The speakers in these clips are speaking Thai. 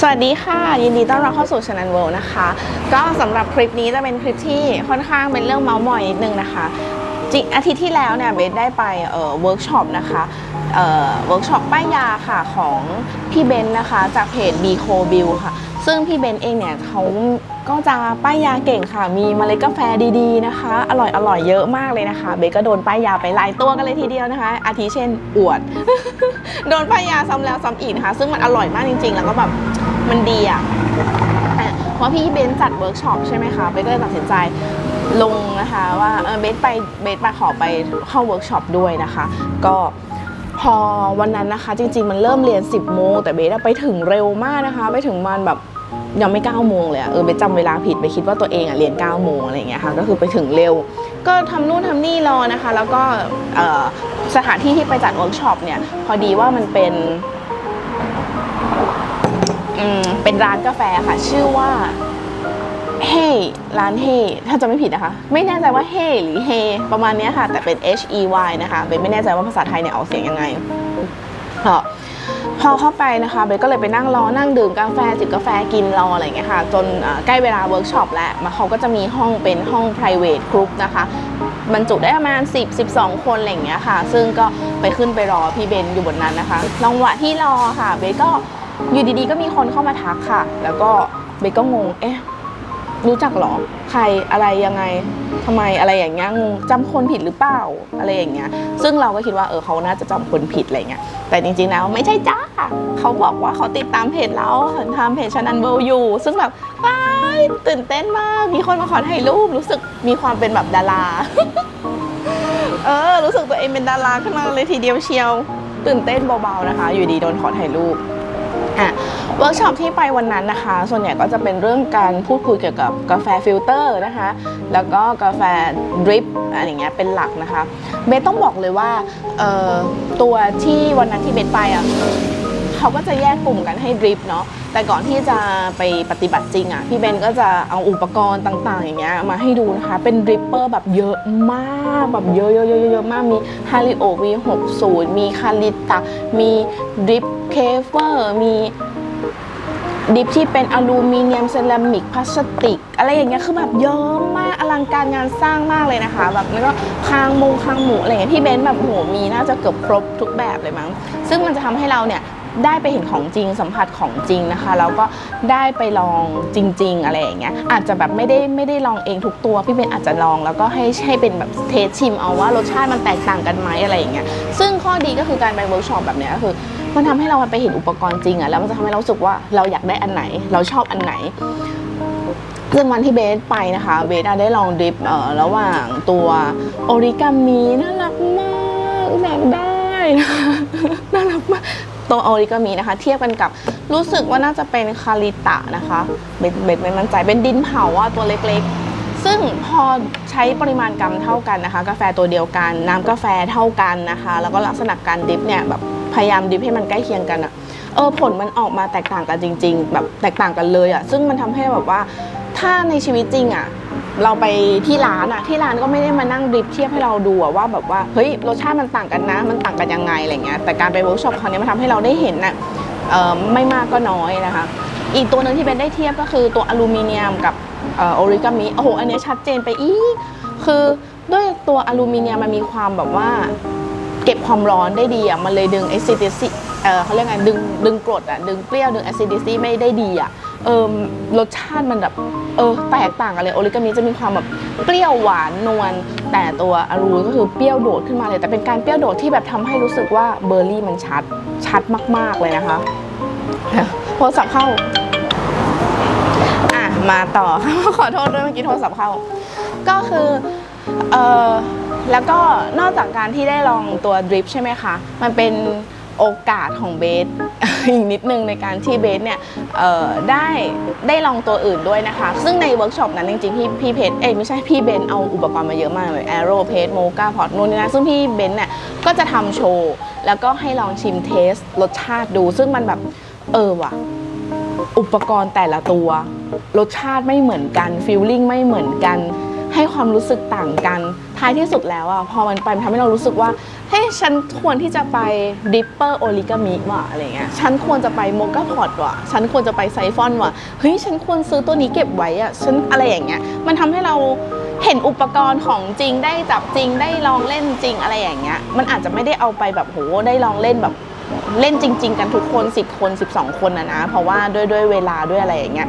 สวัสดีค่ะ ยินดีต้อนรับเข้าสู่ช anel World นะคะ ก็สำหรับคลิปนี้จะเป็นคลิปที่ค่อนข้างเป็นเรื่องเมาส์มอยนิดนึงนะคะจิอาทิตย์ที่แล้วเนี่ยเบสได้ไปเอ่อเวิร์กช็อปนะคะเอ่อเวิร์กช็อปป้ายยาค่ะของพี่เบนนะคะ จากเพจ b c o b i l ค่ะ ซึ่งพี่เบนเองเนี่ยเขาก็จะป้ายยาเก่งค่ะ มีเมล็ดกาแฟดีๆนะคะ อร่อยอร่อยเยอะมากเลยนะคะ เบสก็โดนป้ายยาไปหลายตัวกันเลยทีเดียวนะคะ อาทิเช่นอวด โดนป้ายยาซ้ำแล้วซ้ำอีกนะคะ ซึ่งมันอร่อยมากจริง ๆ แล้วก็แบบ มันดีอะเพราะพี่เบนจัดเวิร์กช็อปใช่ไหมคะเบสก็เลยตัดสินใจลงนะคะว่าเออเบสไปเบสไปขอไปเข้าเวิร์กช็อปด้วยนะคะ ก็พอวันนั้นนะคะ จริง ๆ มันเริ่มเรียน 10 โมง แต่เบสไปถึงเร็วมากนะคะ ไปถึงมันแบบยังไม่9โมงเลยอเออเบสจำเวลาผิดไปคิดว่าตัวเองอะเรียน9โมงอะไรอย่างเงี้ยค่ะก็คือไปถึงเร็ว ก็ทำนู่นทำนี่รอนะคะ แล้วก็สถานที่ที่ไปจัดเวิร์กช็อปเนี่ยพอดีว่ามันเป็น อืมเป็นร้านกาแฟค่ะ ชื่อว่าเฮร้านเฮถ้าจะไม่ผิดนะคะ ไม่แน่ใจว่าเฮหรือเฮประมาณนี้ค่ะ แต่เป็น H E Y นะคะเบนไม่แน่ใจว่าภาษาไทยเนี่ยออกเสียงยังไงก็พอเข้าไปนะคะเบนก็เลยไปนั่งรอนั่งดื่มกาแฟจิบกาแฟกินรออะไรอย่างเงี้ยค่ะ จนใกล้เวลาเวิร์กช็อปแล้วมาเขาก็จะมีห้องเป็นห้อง private group นะคะบรรจุได้ประมาณ 10 12 คนอะไรอย่างเงี้ยค่ะ ซึ่งก็ไปขึ้นไปรอพี่เบนอยู่บนนั้นนะคะระหว่างที่รอค่ะ เบนก็ อยู่ดีๆ ก็มีคนเข้ามาทักค่ะ แล้วก็เบก็งง เอ๊ะ รู้จักเหรอ ใครอะไรยังไงทำไมอะไรอย่างเงี้ย งงจำคนผิดหรือเปล่า อะไรอย่างเงี้ย ซึ่งเราก็คิดว่า เออเขาน่าจะจำคนผิดอะไรเงี้ย แต่จริงๆ แล้วไม่ใช่จ้า เขาบอกว่าเขาติดตามเพจเราทำเพจชันันเบลอยู่ ซึ่งแบบว้ายตื่นเต้นมาก มีคนมาขอถ่ายรูป รู้สึกมีความเป็นแบบดารา เออ รู้สึกตัวเองเป็นดาราขึ้นมาเลยทีเดียวเชียว ตื่นเต้นเบาๆนะคะ อยู่ดีโดนขอถ่ายรูป อะเวิร์กช็อปที่ไปวันนั้นนะคะ ส่วนใหญ่ก็จะเป็นเรื่องการพูดคุยเกี่ยวกับกาแฟฟิลเตอร์นะคะ แล้วก็กาแฟดริปอะไรเงี้ยเป็นหลักนะคะ เบสต้องบอกเลยว่าตัวที่วันนั้นที่เบสไปอะ เขาก็จะแยกกลุ่มกันให้ดริปเนาะแต่ก่อนที่จะไปปฏิบัติจริงอะพี่เบนก็จะเอาอุปกรณ์ต่างๆ อย่างเงี้ยมาให้ดูนะคะ เป็นดริปเปอร์แบบเยอะมากแบบเยอะๆๆๆมากมีฮาริโอ V60 มีคาริตะมีดริปเคเฟอร์มีดิฟที่เป็นอลูมิเนียมเซรามิกพลาสติก อะไรอย่างเงี้ยคือแบบเยอะมากอลังการงานสร้างมากเลยนะคะ แบบแล้วก็คางมงคางหมูอะไรเงี้ยพี่เบนซ์แบบโหมีน่าจะเกือบครบทุกแบบเลยมั้ง ซึ่งมันจะทำให้เราเนี่ย ได้ไปเห็นของจริงสัมผัสของจริงนะคะแล้วก็ได้ไปลองจริง ๆ อะไรอย่างเงี้ยอาจจะแบบไม่ได้ไม่ได้ลองเองทุกตัวพี่เบนอาจจะลอง แล้วก็ให้ให้เป็นแบบเทสชิมเอาว่ารสชาติมันแตกต่างกันไหมอะไรอย่างเงี้ยซึ่งข้อดีก็คือการไปเวิร์กช็อปแบบเนี้ยก็คือมันทำให้เราไปเห็นอุปกรณ์จริงอะแล้วมันจะทำให้เราสึกว่าเราอยากได้อันไหน เราชอบอันไหนซึ่งวันที่เบสไปนะคะ เบสได้ลองดริปเอ่อระหว่างตัวโอริกามิน่ารักมากอยากได้น่ารักมาก ตัวโอริกามินะคะ เทียบกันกับรู้สึกว่าน่าจะเป็นคาริตะนะคะเบสเบสไม่มั่นใจเป็นดินเผาอะตัวเล็กๆ ซึ่งพอใช้ปริมาณกรัมเท่ากันนะคะ กาแฟตัวเดียวกัน น้ำกาแฟเท่ากันนะคะ แล้วก็ลักษณะการดริปเนี่ยแบบพยายามดริปให้มันใกล้เคียงกันอะเออผลมันออกมาแตกต่างกันจริง ๆ แบบแตกต่างกันเลยอะซึ่งมันทำให้แบบว่าถ้าในชีวิตจริงอะ เราไปที่ร้านอะที่ร้านก็ไม่ได้มานั่งดริปเทียบให้เราดูอะว่าแบบว่าเฮ้ยรสชาติมันต่างกันนะ มันต่างกันยังไงอะไรเงี้ยแต่การไปเวิร์กช็อปครั้งนี้มันทำให้เราได้เห็นน่ะไม่มากก็น้อยนะคะ อีกตัวหนึ่งที่เป็นได้เทียบก็คือตัวอลูมิเนียมกับเออริกามิโอ้โหอันนี้ชัดเจนไปอีกคือด้วยตัวอลูมิเนียมมันมีความแบบว่า เก็บความร้อนได้ดีอะมันเลยดึง acidity เออเขาเรียกไงดึงดึงกรดอะดึงเปรี้ยวดึง acidity ไม่ได้ดีอะ เออรสชาติมันแบบเออแตกต่างกันเลยโอริกามิจะมีความแบบเปรี้ยวหวานนวลแต่ตัวอารูก็คือเปรี้ยวโดดขึ้นมาเลย แต่เป็นการเปรี้ยวโดดที่แบบทำให้รู้สึกว่าเบอร์รี่มันชัดชัดมาก ๆเลยนะคะโทรศัพท์เข้าอะมาต่อขอโทษด้วยเมื่อกี้โทรศัพท์เข้า ก็คือเออแล้วก็นอกจากการที่ได้ลองตัวดริปใช่ไหมคะ มันเป็น โอกาสของเบส อีกนิดนึงในการที่เบสเนี่ยได้ได้ลองตัวอื่นด้วยนะคะ ซึ่งในเวิร์กช็อปนั้นจริงๆพี่พี่เพชรเอ้ไม่ใช่พี่เบนเอาอุปกรณ์มาเยอะมากเลยแอโร่เพจโมกาพอร์ตนู่นนี่นะซึ่งพี่เบนเนี่ยก็จะทำโชว์ แล้วก็ให้ลองชิมเทสรสชาติดู ซึ่งมันแบบเออว่ะอุปกรณ์แต่ละตัว รสชาติไม่เหมือนกันฟีลลิ่งไม่เหมือนกัน ให้ความรู้สึกต่างกัน ท้ายที่สุดแล้วอะพอมันไปมันทำให้เรารู้สึกว่าเฮ้ยฉันควรที่จะไปดิปเปอร์โอลิกามิว่ะอะไรเงี้ยฉันควรจะไปโมกาพอดว่ะฉันควรจะไปไซฟอนว่ะเฮ้ยฉันควรซื้อตัวนี้เก็บไว้อะฉันอะไรอย่างเงี้ยมันทำให้เราเห็นอุปกรณ์ของจริงได้จับจริงได้ลองเล่นจริงอะไรอย่างเงี้ยมันอาจจะไม่ได้เอาไปแบบโหได้ลองเล่นแบบ เล่นจริง ๆ กันทุกคน 10 คน 12 คนนะนะ เพราะว่าด้วยด้วยเวลาด้วยอะไรอย่างเงี้ย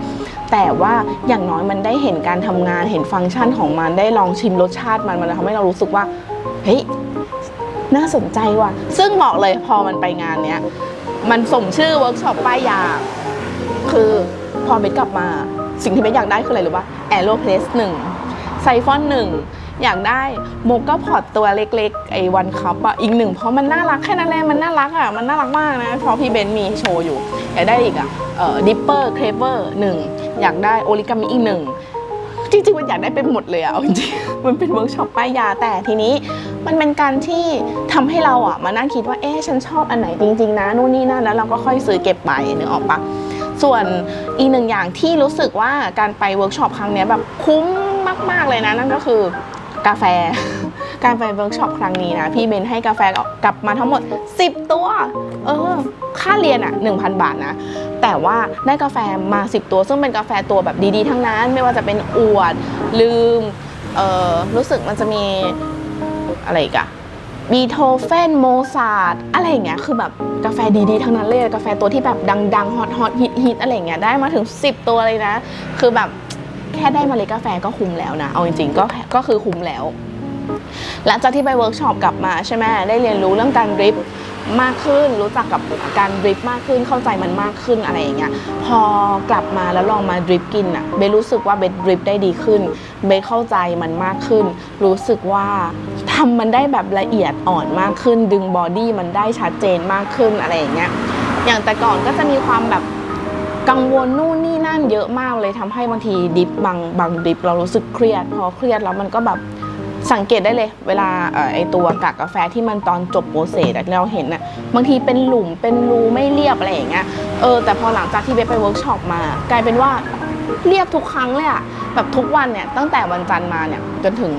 แต่ว่าอย่างน้อยมันได้เห็นการทำงาน เห็นฟังก์ชันของมัน ได้ลองชิมรสชาติมัน มันทำให้เรารู้สึกว่า เฮ้ย น่าสนใจว่ะ ซึ่งบอกเลยพอมันไปงานเนี้ย มันสมชื่อเวิร์กช็อปป้ายยา คือพอเบสกลับมา สิ่งที่เบสอยากได้คืออะไรรู้ป่ะแอโรเพลสหนึ่งไซฟอนหนึ่ง อยากได้โมก a พอตตัวเล็กๆ ไอ้วันคัพอะอีกหนึ่งเพราะมันน่ารักแค่นั้นแหละมันน่ารักอะมันน่ารักมากนะเพราะพี่เบนซ์มีโชว์อยู่ อยากได้อีกอะเอ่อดิปเปอร์เครเวอร์หนึ่งอยากได้โอริกามิอีกหนึ่งจริงๆมันอยากได้ไปหมดเลยอะจริงๆมันเป็นเวิร์กช็อปป้ายยาแต่ทีนี้ มันเป็นการที่ทำให้เราอะมานั่งคิดว่าเอ๊ะฉันชอบอันไหนจริง ๆ นะนู่นนี่นั่นแล้วเราก็ค่อยซื้อเก็บไปนึกออกปะส่วนอีกหนึ่งอย่างที่รู้สึกว่าการไปเวิร์กช็อปครั้งนี้แบบคุ้มมาก ๆเลยนะนั่นก็คือ กาแฟ การไปเวิร์กช็อปครั้งนี้นะ พี่เบนให้กาแฟกลับมาทั้งหมด 10 ตัว เออ ค่าเรียนอะ1,000 บาทนะ แต่ว่าได้กาแฟมา 10 ตัว ซึ่งเป็นกาแฟตัวแบบดีๆ ทั้งนั้น ไม่ว่าจะเป็นอวด ลืม เออรู้สึกมันจะมีอะไรกะบีโทเฟนโมซาร์ทอะไรอย่างเงี้ยคือแบบกาแฟดีๆทั้งนั้นเลย กาแฟตัวที่แบบดังๆฮอตฮอตฮิตฮิตอะไรอย่างเงี้ยได้มาถึง 10 ตัวเลยนะ คือแบบ ค่ได้เมาเล็ดกาแฟก็คุ้มแล้วนะ เอาจริงๆก็ก็คือคุ้มแล้ว หลังจากที่ไปเวิร์กช็อปกลับมาใช่ไหมได้เรียนรู้เรื่องการดริฟต์มากขึ้น รู้จักกับการดริฟต์มากขึ้นเข้าใจมันมากขึ้นอะไรอย่างเงี้ยพอกลับมาแล้วลองมาดริฟต์กินอะเบรู้สึกว่าเบดริฟต์ได้ดีขึ้น เบเข้าใจมันมากขึ้น รู้สึกว่าทำมันได้แบบละเอียดอ่อนมากขึ้น ดึงบอดี้มันได้ชัดเจนมากขึ้นอะไรอย่างเงี้ยอย่างแต่ก่อนก็จะมีความแบบกังวลนู่นนี่ั่นเยอะมากเลยทำให้บางทีดิฟบางบางดิฟเรารู้สึกเครียด พอเครียดแล้วมันก็แบบสังเกตได้เลย เวลาไอตัวกากกาแฟที่มันตอนจบโปรเซสเราเห็นน่ะบางทีเป็นหลุมเป็นรูไม่เรียบอะไรอย่างเงี้ยเออแต่พอหลังจากที่เบสไปเวิร์กช็อปมากลายเป็นว่าเรียบทุกครั้งเลยอะแบบทุกวันเนี่ยตั้งแต่วันจันทร์มาเนี่ยจนถึง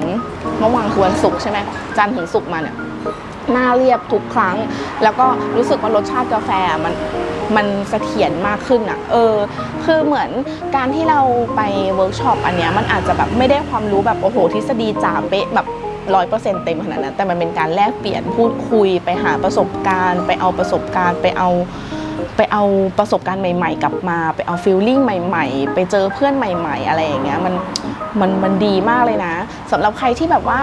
เมื่อวานคือวันศุกร์ใช่ไหมจันทร์ถึงศุกร์มาเนี่ยหน้าเรียบทุกครั้ง แล้วก็รู้สึกว่ารสชาติกาแฟมัน มันเสถียรมากขึ้นอะเออ คือเหมือนการที่เราไปเวิร์กช็อปอันเนี้ยมันอาจจะแบบไม่ได้ความรู้แบบโอ้โหทฤษฎีจ๋าเป๊ะแบบร้อยเปอร์เซ็นต์เต็มขนาดนั้น แต่มันเป็นการแลกเปลี่ยนพูดคุยไปหาประสบการณ์ ไปเอาประสบการณ์ไปเอาไปเอาประสบการณ์ใหม่ๆ กลับมา ไปเอาฟีลลิ่งใหม่ๆ ไปเจอเพื่อนใหม่ ๆ อะไรอย่างเงี้ยมันมันมันดีมากเลยนะสำหรับใครที่แบบว่า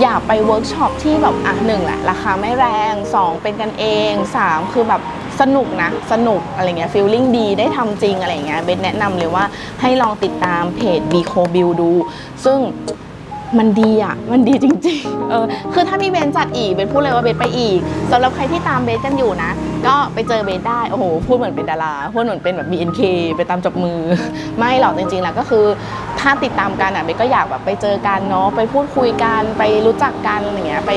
อย่าไปเวิร์กช็อปที่แบบอะหนึ่งแหละราคาไม่แรง 2 เป็นกันเอง 3 คือแบบสนุกนะ สนุกอะไรเงี้ยฟีลลิ่งดีได้ทำจริงอะไรเงี้ยเบนแนะนำเลยว่าให้ลองติดตามเพจ b ีโคบิลดู ซึ่ง มันดีอะ มันดีจริงๆ เออ คือถ้ามีเบนจัดอีกเบนพูดเลยว่าเบนไปอีกสำหรับใครที่ตามเบนกันอยู่นะ ก็ไปเจอเบนได้ โอ้โห พูดเหมือนเป็นดารา พูดเหมือนเป็นแบบ BNK ไปตามจับมือ ไม่หรอกจริงๆแล้วก็คือ ถ้าติดตามกันอะเบนก็อยากแบบไปเจอกันเนาะ ไปพูดคุยกัน ไปรู้จักกันอะไรเงี้ย ไป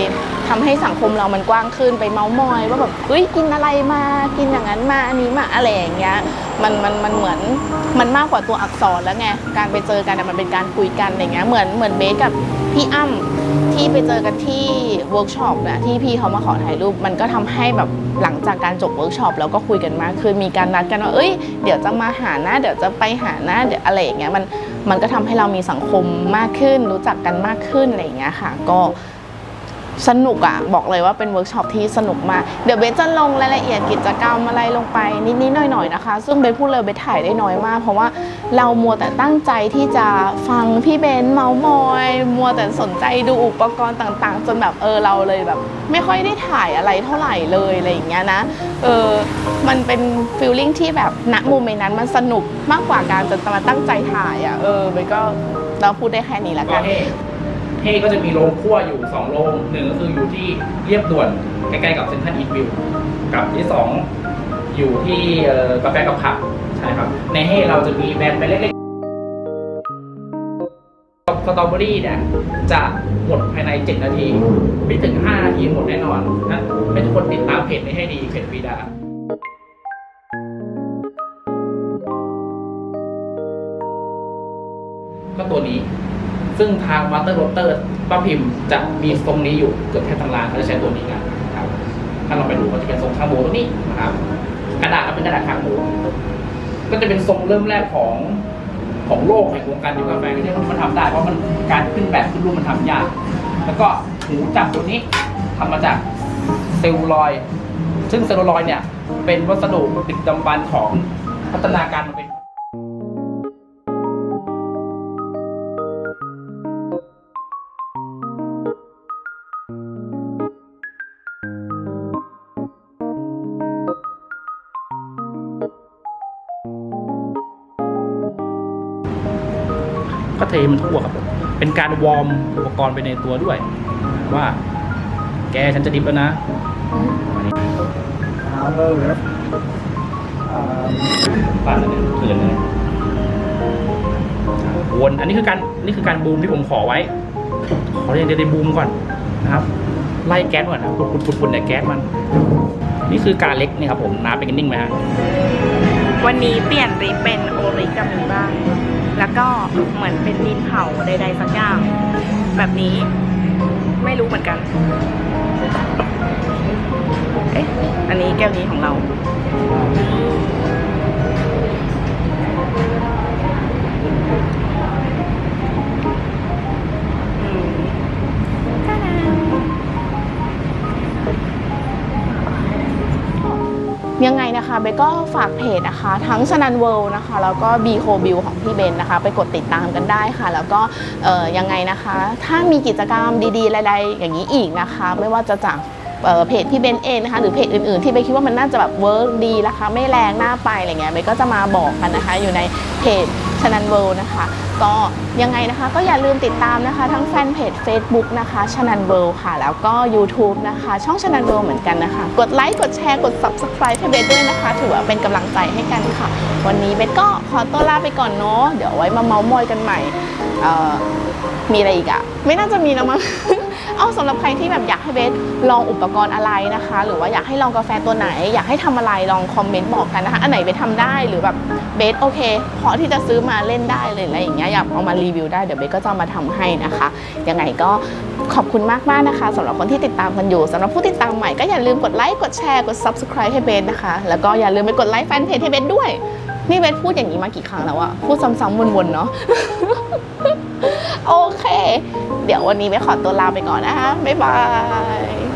ทำให้สังคมเรามันกว้างขึ้น ไปเมาส์มอย ว่าแบบ เฮ้ย กินอะไรมา กินอย่างนั้นมา อันนี้มา อะไรอย่างเงี้ย มันมันมันเหมือนมันมากกว่าตัวอักษรแล้วไงการไปเจอกันมันเป็นการคุยกันอะไรเงี้ยเหมือนเหมือนเบสกับพี่อ้ำที่ไปเจอกันที่เวิร์กช็อปนะที่พี่เขามาขอถ่ายรูป มันก็ทำให้แบบหลังจากการจบเวิร์กช็อปแล้วก็คุยกันมากขึ้นมีการนัดกันว่าเอ้ยเดี๋ยวจะมาหานะเดี๋ยวจะไปหานะเดี๋ยวอะไรอย่างเงี้ยมันมันก็ทำให้เรามีสังคมมากขึ้น รู้จักกันมากขึ้นอะไรอย่างเงี้ยค่ะ ก็ สนุกอะบอกเลยว่าเป็นเวิร์กช็อปที่สนุกมาก เดี๋ยวเบสจะลงรายละเอียดกิจกรรมอะไรลงไปนิดๆหน่อยๆนะคะ ซึ่งเบสพูดเลยเบสถ่ายได้น้อยมาก เพราะว่าเรามัวแต่ตั้งใจที่จะฟังพี่เบนเมาส์มอย มัวแต่สนใจดูอุปกรณ์ต่างๆ จนแบบเออเราเลยแบบ ไม่ค่อยได้ถ่ายอะไรเท่าไหร่เลยอะไรอย่างเงี้ยนะ เออมันเป็นฟีลลิ่งที่แบบณโมเมนต์นั้นมันสนุกมากกว่าการจะมาตั้งใจถ่ายอะเออเบสก็เราพูดได้แค่นี้ละก็กัน เท่ก็จะมีโรงคั่วอยู่2โรงหนึ่งก็คืออยู่ที่เรียบด่วนใกล้ๆกับเซ็นทรัลอีทวิวกับที่ 2 อยู่ที่กาแฟกับผักใช่ครับ ในเฮ่เราจะมีแบรนด์ไปเล็กๆสตรอเบอรี่เนี่ยจะหมดภายใน 7 นาที ไม่ถึง 5 นาทีหมดแน่นอนนะให้ทุกคนติดตามเพจนี้ให้ดีเพจวีดาก็ตัวนี้ ซึ่งทางมาสเตอร์โรเตอร์ป้าพิมพ์จะมีทรงนี้อยู่เกือบแทบทั้งร้านเขาจะใช้ตัวนี้กันครับ ถ้าเราไปดูก็จะเป็นทรงข้างหมูตรงนี้นะครับกระดาษก็เป็นกระดาษข้างหมูก็จะเป็นทรงเริ่มแรกของของโลกแห่งวงการดิวกาแฟที่มันทำได้เพราะมันการขึ้นแบบขึ้นรูปมันทำยาก แล้วก็หูจับตัวนี้ทำมาจากเซลลูลอยซึ่งเซลลูลอยเนี่ยเป็นวัสดุดึกดำบรรพ์ของพัฒนาการมาเป็น เทมันทั่วครับผมเป็นการวอร์มอุปกรณ์ไปในตัวด้วย ว่า แกฉันจะดิบแล้วนะปั้นอันนี้เถื่อนเลยวนอันนี้คือการนี่คือการบูมที่ผมขอไว้ ขอเรียนเดบูมก่อนนะครับ ไล่แก๊สก่อนนะปุดปุดปุดปุดเนี่ยแก๊สมัน นี่คือการเล็กนี่ครับผมน้ำเป็นกันนิ่งไหมฮะวันนี้เปลี่ยนริเป็นโอริกามิบ้าง แล้วก็เหมือนเป็นดินเผาใดๆสักอย่าง แบบนี้ไม่รู้เหมือนกัน เอ๊ะ อันนี้แก้วนี้ของเรา ยังไงนะคะเบก็ฝากเพจนะคะ ทั้งสนันเวิลด์นะคะแล้วก็บีโคบิลของพี่เบนนะคะ ไปกดติดตามกันได้ค่ะ แล้วก็ยังไงนะคะ ถ้ามีกิจกรรมดีๆอะไรๆอย่างนี้อีกนะคะ ไม่ว่าจะจาก เพจพี่เบนเองนะคะหรือเพจอื่นๆ ที่เบนคิดว่ามันน่าจะแบบเวิร์กดีราคาไม่แรงน่าไปอะไรเงี้ยเบนก็จะมาบอกกันนะคะ อยู่ในเพจชนันเวิลด์นะคะ ก็ยังไงนะคะก็อย่าลืมติดตามนะคะ ทั้งแฟนเพจ Facebook นะคะชนันเวิลด์ค่ะ แล้วก็ YouTube นะคะ ช่องชนันเวิลด์เหมือนกันนะคะ กดไลค์กดแชร์กด Subscribe ให้เบสด้วยนะคะ ถือว่าเป็นกำลังใจให้กันค่ะ วันนี้เบสก็ขอตัวลาไปก่อนเนาะเดี๋ยวไว้มาเมาส์มอยกันใหม่เออมีอะไรอีกอะไม่น่าจะมีแล้วมั้ง เอาสำหรับใครที่แบบอยากให้เบสลองอุปกรณ์อะไรนะคะ หรือว่าอยากให้ลองกาแฟตัวไหน อยากให้ทำอะไรลองคอมเมนต์บอกกันนะคะ อันไหนเบสทำได้หรือแบบเบสโอเคพอที่จะซื้อมาเล่นได้เลยอะไรอย่างเงี้ยอยากเอามารีวิวได้เดี๋ยวเบสก็จะมาทำให้นะคะยังไงก็ขอบคุณมากๆนะคะสำหรับคนที่ติดตามกันอยู่สำหรับผู้ติดตามใหม่ก็อย่าลืมกดไลค์กดแชร์กด subscribe ให้เบสนะคะ แล้วก็อย่าลืมไปกดไลค์แฟนเพจให้เบสด้วยนี่เบสพูดอย่างนี้มากี่ครั้งแล้วอะพูดซ้ำๆวนๆเนาะ โอเค เดี๋ยววันนี้ไม่ขอตัวลาไปก่อนนะคะบ๊ายบาย